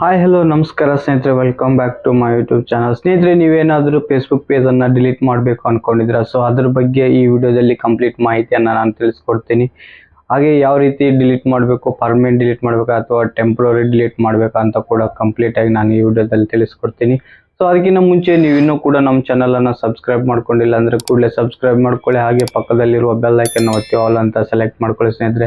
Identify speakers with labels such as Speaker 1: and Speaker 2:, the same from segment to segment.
Speaker 1: Hi hello ನಮಸ್ಕಾರ ಸ್ನೇಹಿತರೆ welcome back to my YouTube channel ಸ್ನೇಹಿತರೆ, ನೀವೇನಾದರೂ ಫೇಸ್ಬುಕ್ ಪೇಜನ್ನು ಡಿಲೀಟ್ ಮಾಡಬೇಕು ಅಂದ್ಕೊಂಡಿದ್ದೀರಾ ಸೊ ಅದ್ರ ಬಗ್ಗೆ ಈ ವಿಡಿಯೋದಲ್ಲಿ ಕಂಪ್ಲೀಟ್ ಮಾಹಿತಿಯನ್ನು ನಾನು ತಿಳಿಸ್ಕೊಡ್ತೀನಿ. ಹಾಗೆ ಯಾವ ರೀತಿ ಡಿಲೀಟ್ ಮಾಡಬೇಕು ಪರ್ಮನೆಂಟ್ ಡಿಲೀಟ್ ಮಾಡಬೇಕಾ ಅಥವಾ ಟೆಂಪ್ರರಿ ಡಿಲೀಟ್ ಮಾಡಬೇಕಾ ಅಂತ ಕೂಡ ಕಂಪ್ಲೀಟಾಗಿ ನಾನು ಈ ವಿಡಿಯೋದಲ್ಲಿ ತಿಳಿಸ್ಕೊಡ್ತೀನಿ. ಸೊ ಅದಕ್ಕಿಂತ ಮುಂಚೆ ನೀವು ಇನ್ನೂ ಕೂಡ ನಮ್ಮ ಚಾನಲನ್ನು ಸಬ್ಸ್ಕ್ರೈಬ್ ಮಾಡ್ಕೊಂಡಿಲ್ಲ ಅಂದರೆ ಕೂಡಲೇ ಸಬ್ಸ್ಕ್ರೈಬ್ ಮಾಡ್ಕೊಳ್ಳಿ. ಹಾಗೆ ಪಕ್ಕದಲ್ಲಿರುವ ಬೆಲ್ ಐಕನ್ ಒತ್ತಿ ಆಲ್ ಅಂತ ಸೆಲೆಕ್ಟ್ ಮಾಡ್ಕೊಳ್ಳಿ ಸ್ನೇಹಿತರೆ.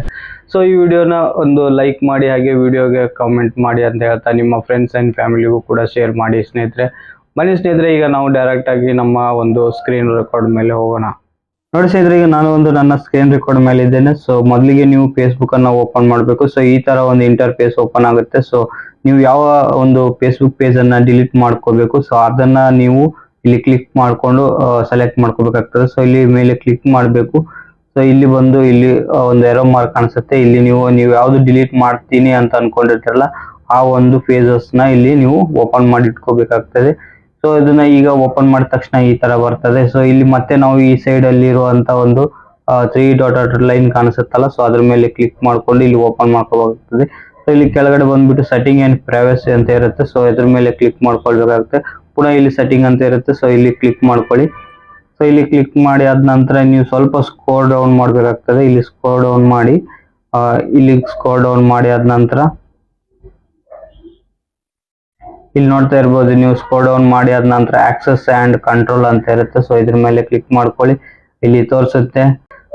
Speaker 1: ಸೊ ಈ ವಿಡಿಯೋನ ಒಂದು ಲೈಕ್ ಮಾಡಿ, ಹಾಗೆ ವಿಡಿಯೋಗೆ ಕಾಮೆಂಟ್ ಮಾಡಿ ಅಂತ ಹೇಳ್ತಾ ನಿಮ್ಮ ಫ್ರೆಂಡ್ಸ್ ಆ್ಯಂಡ್ ಫ್ಯಾಮಿಲಿಗೂ ಕೂಡ ಶೇರ್ ಮಾಡಿ ಸ್ನೇಹಿತರೆ. ಬನ್ನಿ ಸ್ನೇಹಿತರೆ, ಈಗ ನಾವು ಡೈರೆಕ್ಟ್ ಆಗಿ ನಮ್ಮ ಒಂದು ಸ್ಕ್ರೀನ್ ರೆಕಾರ್ಡ್ ಮೇಲೆ ಹೋಗೋಣ. ನೋಡಿ ಸ್ನೇಹಿತರೆ, ಈಗ ನಾನು ಒಂದು ನನ್ನ ಸ್ಕ್ರೀನ್ ರೆಕಾರ್ಡ್ ಮೇಲೆ ಇದ್ದೇನೆ. ಸೊ ಮೊದಲಿಗೆ ನೀವು ಫೇಸ್ಬುಕ್ ಅನ್ನ ಓಪನ್ ಮಾಡಬೇಕು. ಸೊ ಈ ತರ ಒಂದು ಇಂಟರ್ಫೇಸ್ ಓಪನ್ ಆಗುತ್ತೆ. ಸೊ ನೀವು ಯಾವ ಒಂದು ಫೇಸ್ಬುಕ್ ಪೇಜ್ ಅನ್ನ ಡಿಲೀಟ್ ಮಾಡ್ಕೋಬೇಕು ಸೊ ಅದನ್ನ ನೀವು ಇಲ್ಲಿ ಕ್ಲಿಕ್ ಮಾಡ್ಕೊಂಡು ಸೆಲೆಕ್ಟ್ ಮಾಡ್ಕೋಬೇಕಾಗ್ತದೆ ಸೊ ಇಲ್ಲಿ ಮೇಲೆ ಕ್ಲಿಕ್ ಮಾಡಬೇಕು. ಸೊ ಇಲ್ಲಿ ಬಂದು ಇಲ್ಲಿ ಒಂದು ಎರೋ ಮಾರ್ಕ್ ಕಾಣಿಸುತ್ತೆ. ಇಲ್ಲಿ ನೀವು ನೀವು ಯಾವ್ದು ಡಿಲೀಟ್ ಮಾಡ್ತೀನಿ ಅಂತ ಅನ್ಕೊಂಡಿರ್ತಾರಲ್ಲ, ಆ ಒಂದು ಪೇಜಸ್ನ ಇಲ್ಲಿ ನೀವು ಓಪನ್ ಮಾಡಿ ಇಟ್ಕೋಬೇಕಾಗ್ತದೆ ಸೊ ಇದನ್ನ ಈಗ ಓಪನ್ ಮಾಡಿದ ತಕ್ಷಣ ಈ ತರ ಬರ್ತದೆ. ಸೊ ಇಲ್ಲಿ ಮತ್ತೆ ನಾವು ಈ ಸೈಡ್ ಅಲ್ಲಿ ಇರುವಂತ ಒಂದು ತ್ರೀ ಡಾಟ್ ಲೈನ್ ಕಾಣಿಸುತ್ತಲ್ಲ? ಸೊ ಅದ್ರ ಮೇಲೆ ಕ್ಲಿಕ್ ಮಾಡ್ಕೊಂಡು ಇಲ್ಲಿ ಓಪನ್ ಮಾಡ್ಕೋಬೇಕಾಗ್ತದೆ. ಸೊ ಇಲ್ಲಿ ಕೆಳಗಡೆ ಬಂದ್ಬಿಟ್ಟು ಸೆಟ್ಟಿಂಗ್ ಅಂಡ್ ಪ್ರೈವಸಿ ಅಂತ ಇರುತ್ತೆ. ಸೊ ಇದ್ರ ಮೇಲೆ ಕ್ಲಿಕ್ ಮಾಡ್ಕೊಳ್ಬೇಕಾಗುತ್ತೆ. ಪುನಃ ಇಲ್ಲಿ ಸೆಟ್ಟಿಂಗ್ ಅಂತ ಇರುತ್ತೆ. ಸೊ ಇಲ್ಲಿ ಕ್ಲಿಕ್ ಮಾಡ್ಕೊಳ್ಳಿ. ಸೊ ಇಲ್ಲಿ ಕ್ಲಿಕ್ ಮಾಡಿ ಆದ ನಂತರ ನೀವು ಸ್ವಲ್ಪ ಸ್ಕೋರ್ ಡೌನ್ ಮಾಡಬೇಕಾಗ್ತದೆ. ಇಲ್ಲಿ ಸ್ಕೋರ್ ಡೌನ್ ಮಾಡಿ ಇಲ್ಲಿ ಸ್ಕೋರ್ ಡೌನ್ ಮಾಡಿ ಆದ ನಂತರ ಇಲ್ಲಿ ನೋಡ್ತಾ ಇರ್ಬೋದು, ನೀವು ಸ್ಕೋ ಡೌನ್ ಮಾಡಿ ಆದ ನಂತರ ಆಕ್ಸಸ್ ಅಂಡ್ ಕಂಟ್ರೋಲ್ ಅಂತ ಇರುತ್ತೆ. ಸೊ ಇದ್ರ ಮೇಲೆ ಕ್ಲಿಕ್ ಮಾಡ್ಕೊಳ್ಳಿ. ಇಲ್ಲಿ ತೋರಿಸುತ್ತೆ.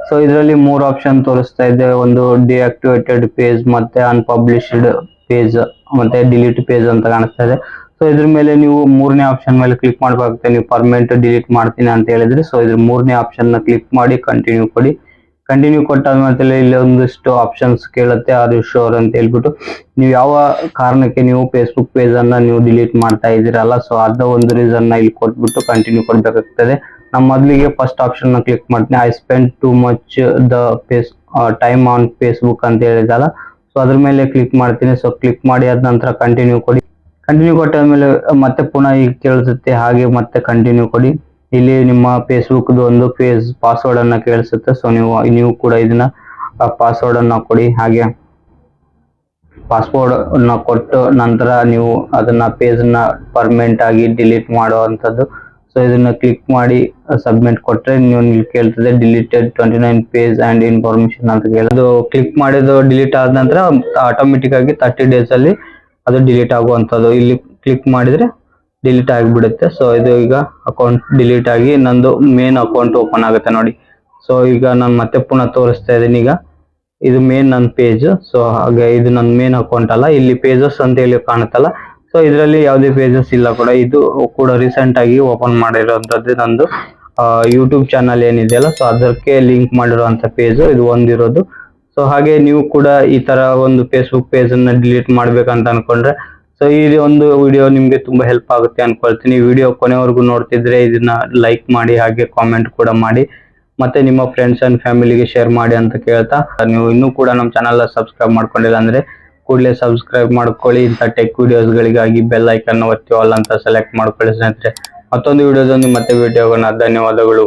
Speaker 1: ಸೊ ಇದರಲ್ಲಿ ಮೂರು ಆಪ್ಷನ್ ತೋರಿಸ್ತಾ ಇದೆ. ಒಂದು ಡಿಆಕ್ಟಿವೇಟೆಡ್ ಪೇಜ್ ಮತ್ತೆ ಅನ್ಪಬ್ಲಿಷ್ಡ್ ಪೇಜ್ ಮತ್ತೆ ಡಿಲೀಟ್ ಪೇಜ್ ಅಂತ ಕಾಣಿಸ್ತಾ ಇದೆ. ಸೊ ಇದ್ರ ಮೇಲೆ ನೀವು ಮೂರನೇ ಆಪ್ಷನ್ ಮೇಲೆ ಕ್ಲಿಕ್ ಮಾಡಬೇಕಾಗುತ್ತೆ. ನೀವು ಪರ್ಮನೆಂಟ್ ಡಿಲೀಟ್ ಮಾಡ್ತೀನಿ ಅಂತ ಹೇಳಿದ್ರೆ. ಸೊ ಇದ್ರ ಮೂರನೇ ಆಪ್ಷನ್ ಕ್ಲಿಕ್ ಮಾಡಿ ಕಂಟಿನ್ಯೂ ಕೊಡಿ. ಕಂಟಿನ್ಯೂ ಕೊಟ್ಟಾದ್ಮೇಲೆ ಇಲ್ಲಿ ಒಂದಿಷ್ಟು ಆಪ್ಷನ್ಸ್ ಕೇಳುತ್ತೆ, ಅದು ಶೋರ್ ಅಂತ ಹೇಳ್ಬಿಟ್ಟು. ನೀವು ಯಾವ ಕಾರಣಕ್ಕೆ ನೀವು ಫೇಸ್ಬುಕ್ ಪೇಜ್ ಅನ್ನ ನೀವು ಡಿಲೀಟ್ ಮಾಡ್ತಾ ಇದ್ದೀರಲ್ಲ ಸೊ ಅದ ಒಂದು ರೀಸನ್ನ ಇಲ್ಲಿ ಕೊಟ್ಬಿಟ್ಟು ಕಂಟಿನ್ಯೂ ಕೊಡ್ಬೇಕಾಗ್ತದೆ. ನಮ್ಮ ಮೊದಲಿಗೆ ಫಸ್ಟ್ ಆಪ್ಷನ್ ಕ್ಲಿಕ್ ಮಾಡ್ತೀನಿ. I spend too much the face time on Facebook ಅಂತ ಹೇಳಿದಲ್ಲ ಸೊ ಅದ್ರ ಮೇಲೆ ಕ್ಲಿಕ್ ಮಾಡ್ತೀನಿ. ಸೊ ಕ್ಲಿಕ್ ಮಾಡಿ ಅದ ನಂತರ ಕಂಟಿನ್ಯೂ ಕೊಡಿ. ಕಂಟಿನ್ಯೂ ಕೊಟ್ಟಾದ್ಮೇಲೆ ಮತ್ತೆ ಪುನಃ ಈಗ ಕೇಳಿಸುತ್ತೆ, ಹಾಗೆ ಮತ್ತೆ ಕಂಟಿನ್ಯೂ ಕೊಡಿ. ಇಲ್ಲಿ ನಿಮ್ಮ ಫೇಸ್ಬುಕ್ ಒಂದು ಪೇಜ್ ಪಾಸ್ವರ್ಡ್ ಅನ್ನ ಕೇಳಿಸುತ್ತೆ. ಸೊ ನೀವು ನೀವು ಕೂಡ ಇದನ್ನ ಪಾಸ್ವರ್ಡ್ ಅನ್ನ ಕೊಡಿ. ಹಾಗೆ ಪಾಸ್ವರ್ಡ್ ಅನ್ನ ಕೊಟ್ಟು ನಂತರ ನೀವು ಅದನ್ನ ಪೇಜ್ನ ಪರ್ಮನೆಂಟ್ ಆಗಿ ಡಿಲೀಟ್ ಮಾಡುವಂತದ್ದು ಸೊ ಇದನ್ನ ಕ್ಲಿಕ್ ಮಾಡಿ ಸಬ್ಮಿಟ್ ಕೊಟ್ಟರೆ ನೀವು ಇಲ್ಲಿ ಕೇಳ್ತದೆ deleted twenty nine page and information ಅಂತ ಕೇಳೋದು ಕ್ಲಿಕ್ ಮಾಡಿದ್ದು ಡಿಲೀಟ್ ಆದ ನಂತರ ಆಟೋಮೆಟಿಕ್ ಆಗಿ ತರ್ಟಿ ಡೇಸ್ ಅಲ್ಲಿ ಅದು ಡಿಲೀಟ್ ಆಗುವಂಥದ್ದು. ಇಲ್ಲಿ ಕ್ಲಿಕ್ ಮಾಡಿದ್ರೆ ಡಿಲೀಟ್ ಆಗಿಬಿಡುತ್ತೆ. ಸೊ ಇದು ಈಗ ಅಕೌಂಟ್ ಡಿಲೀಟ್ ಆಗಿ ನಂದು ಮೇನ್ ಅಕೌಂಟ್ ಓಪನ್ ಆಗುತ್ತೆ ನೋಡಿ. ಸೊ ಈಗ ನಾನು ಮತ್ತೆ ಪುನಃ ತೋರಿಸ್ತಾ ಇದ್ದೀನಿ ಈಗ. ಇದು ಮೇನ್ ನನ್ನ ಪೇಜ್ ಸೊ ಹಾಗೆ ಇದು ನನ್ನ ಮೇನ್ ಅಕೌಂಟ್ ಅಲ್ಲ. ಇಲ್ಲಿ ಪೇಜಸ್ ಅಂತ ಹೇಳಿ ಕಾಣುತ್ತಲ್ಲ. ಸೊ ಇದರಲ್ಲಿ ಯಾವುದೇ ಪೇಜಸ್ ಇಲ್ಲ ಕೂಡ. ಇದು ಕೂಡ ರೀಸೆಂಟ್ ಆಗಿ ಓಪನ್ ಮಾಡಿರೋಂಥದ್ದು ನಂದು ಯೂಟ್ಯೂಬ್ ಚಾನಲ್ ಏನಿದೆಯಲ್ಲ ಸೊ ಅದಕ್ಕೆ ಲಿಂಕ್ ಮಾಡಿರುವಂತ ಪೇಜ್ ಇದು ಒಂದಿರೋದು. ಸೊ ಹಾಗೆ ನೀವು ಕೂಡ ಈ ತರ ಒಂದು ಫೇಸ್ಬುಕ್ ಪೇಜ್ ಅನ್ನ ಡಿಲೀಟ್ ಮಾಡ್ಬೇಕಂತ ಅನ್ಕೊಂಡ್ರೆ ಸೊ ಈ ಒಂದು ವಿಡಿಯೋ ನಿಮ್ಗೆ ತುಂಬಾ ಹೆಲ್ಪ್ ಆಗುತ್ತೆ ಅನ್ಕೊಳ್ತೀನಿ. ವಿಡಿಯೋ ಕೊನೆವರೆಗೂ ನೋಡ್ತಿದ್ರೆ ಇದನ್ನ ಲೈಕ್ ಮಾಡಿ, ಹಾಗೆ ಕಾಮೆಂಟ್ ಕೂಡ ಮಾಡಿ. ಮತ್ತೆ ನಿಮ್ಮ ಫ್ರೆಂಡ್ಸ್ ಅಂಡ್ ಫ್ಯಾಮಿಲಿಗೆ ಶೇರ್ ಮಾಡಿ ಅಂತ ಕೇಳ್ತಾ, ನೀವು ಇನ್ನೂ ಕೂಡ ನಮ್ಮ ಚಾನಲ್ ಸಬ್ಸ್ಕ್ರೈಬ್ ಮಾಡ್ಕೊಂಡಿಲ್ಲ ಅಂದ್ರೆ ಕೂಡಲೇ ಸಬ್ಸ್ಕ್ರೈಬ್ ಮಾಡ್ಕೊಳ್ಳಿ. ಇಂಥ ಟೆಕ್ ವಿಡಿಯೋಸ್ಗಳಿಗಾಗಿ ಬೆಲ್ ಐಕನ್ ಒತ್ತಿ ಅಂತ ಸೆಲೆಕ್ಟ್ ಮಾಡ್ಕೊಳ್ಳಿ ಸ್ನೇಹಿತರೆ. ಮತ್ತೊಂದು ವಿಡಿಯೋದಲ್ಲಿ ಮತ್ತೆ ಆಗೋಣ ಧನ್ಯವಾದಗಳು.